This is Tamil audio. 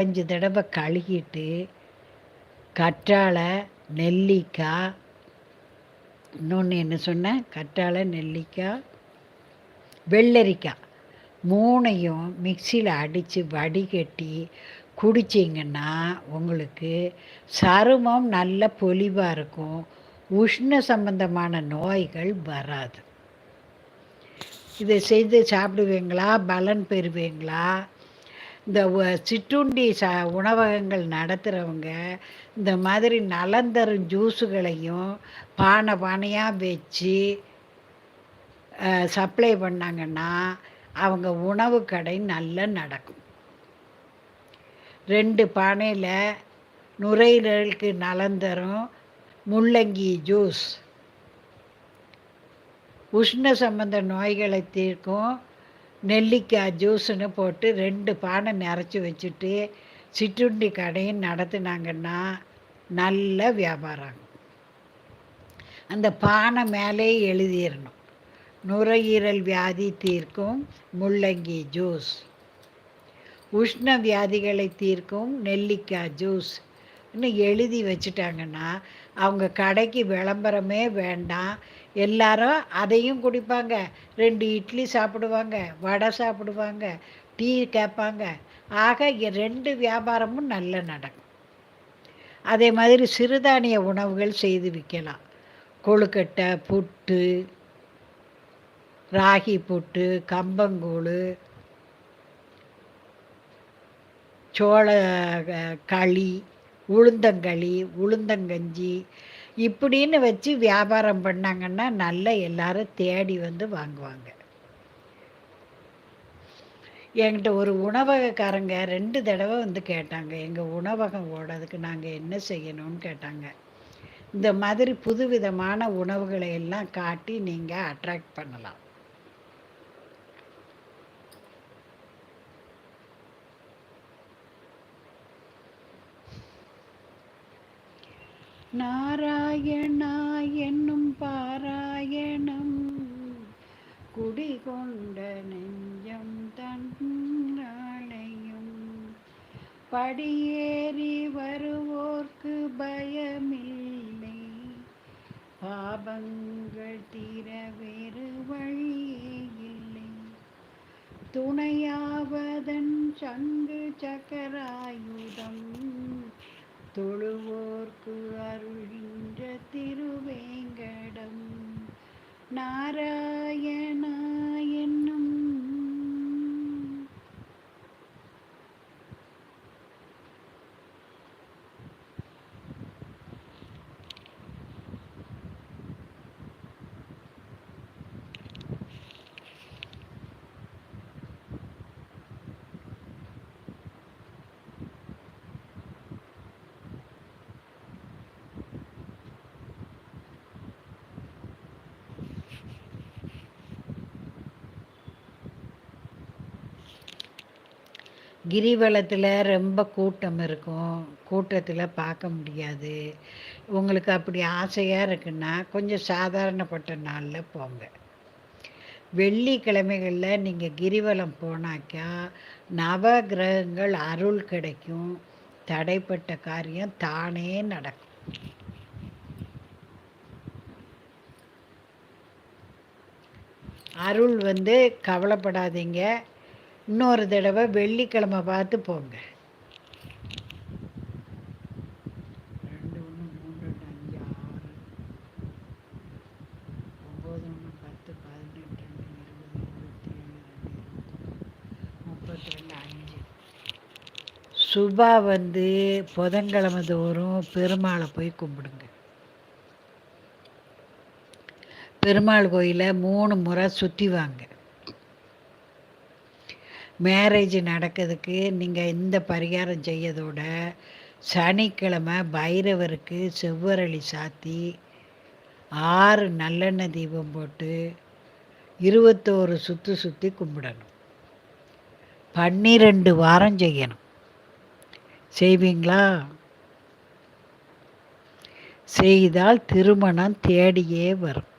அஞ்சு தடவை கழுகிட்டு கற்றாழை நெல்லிக்காய் இன்னொன்று என்ன சொன்னேன்? கற்றாழை நெல்லிக்காய் வெள்ளரிக்காய். மூணையும் மிக்சியில் அடித்து வடிகட்டி குடிச்சிங்கன்னா உங்களுக்கு சருமம் நல்ல பொலிவாக இருக்கும். உஷ்ண சம்பந்தமான நோய்கள் வராது. இதை செய்து சாப்பிடுவீங்களா? பலன் பெறுவீங்களா? இந்த சிற்றுண்டி ச உணவகங்கள் நடத்துகிறவங்க இந்த மாதிரி நலந்தரும் ஜூஸுகளையும் பானை பானையாக வச்சு சப்ளை பண்ணாங்கன்னா அவங்க உணவு கடை நல்லா நடக்கும். ரெண்டு பானையில் நுரையீரலுக்கு நலந்தரும் முள்ளங்கி ஜூஸ். உஷ்ண சம்பந்த நோய்களை தீர்க்கும் நெல்லிக்காய் ஜூஸுன்னு போட்டு ரெண்டு பானை நிறச்சி வச்சுட்டு சிற்றுண்டி கடையும் நடத்துனாங்கன்னா நல்ல வியாபாரம். அந்த பானை மேலே எழுதிடணும் நுரையீரல் வியாதி தீர்க்கும் முள்ளங்கி ஜூஸ். உஷ்ண வியாதிகளை தீர்க்கும் நெல்லிக்காய் ஜூஸ். இன்னும் எழுதி வச்சுட்டாங்கன்னா அவங்க கடைக்கு விளம்பரமே வேண்டாம். எல்லாரும் அதையும் குடிப்பாங்க. ரெண்டு இட்லி சாப்பிடுவாங்க வடை சாப்பிடுவாங்க டீ கேட்பாங்க. ஆக ரெண்டு வியாபாரமும் நல்ல நடக்கும். அதே மாதிரி சிறுதானிய உணவுகள் செய்து விற்கலாம். கொழுக்கட்டை புட்டு ராகி புட்டு கம்பங்கூழ் சோள களி உளுந்தங்களி உளுந்தங்கஞ்சி இப்படின்னு வச்சு வியாபாரம் பண்ணாங்கன்னா நல்லா எல்லாரும் தேடி வந்து வாங்குவாங்க. என்கிட்ட ஒரு உணவகக்காரங்க ரெண்டு தடவை வந்து கேட்டாங்க. எங்கள் உணவகம் ஓடுறதுக்கு நாங்கள் என்ன செய்யணும்னு கேட்டாங்க. இந்த மாதிரி புதுவிதமான உணவுகளை எல்லாம் காட்டி நீங்கள் அட்ராக்ட் பண்ணலாம். நாராயணா என்னும் பாராயணம். குடிகொண்ட நெஞ்சம் தன்னாளையும் படியேறி வருவோர்க்கு பயமில்லை. பாபங்கள் தீர வேறு வழியே இல்லை. துணையாவதன் சங்கு சக்கராயுதம். தொழுவோர்க்கு அருள்கின்ற திருவேங்கடம் நாராயணா என்னும் கிரிவலத்தில் ரொம்ப கூட்டம் இருக்கும். கூட்டத்தில் பார்க்க முடியாது. உங்களுக்கு அப்படி ஆசையாக இருக்குன்னா கொஞ்சம் சாதாரணப்பட்ட நாளில் போங்க. வெள்ளிக்கிழமைகளில் நீங்கள் கிரிவலம் போனாக்கா நவ கிரகங்கள் அருள் கிடைக்கும். தடைப்பட்ட காரியம் தானே நடக்கும். அருள் வந்து கவலைப்படாதீங்க. இன்னொரு தடவை வெள்ளிக்கிழமை பார்த்து போங்க. ரெண்டு ஒன்று மூணு ரெண்டு அஞ்சு ஆறு ஒம்பது ஒன்று பத்து பதினெட்டு ரெண்டு இருபது இருபத்தி ஏழு ரெண்டு முப்பத்தி ரெண்டு அஞ்சு. சுபா வந்து புதன்கிழமை தோறும் பெருமாளை போய் கும்பிடுங்க. பெருமாள் கோயிலை மூணு முறை சுற்றி வாங்க. மேரேஜ் நடக்கிறதுக்கு நீங்கள் இந்த பரிகாரம் செய்யதோட சனிக்கிழமை பைரவருக்கு செவ்வரளி சாத்தி ஆறு நல்லெண்ணெய் தீபம் போட்டு இருபத்தோரு சுற்றி சுற்றி கும்பிடணும். பன்னிரெண்டு வாரம் செய்யணும். செய்வீங்களா? செய்தால் திருமணம் தேடியே வரும்.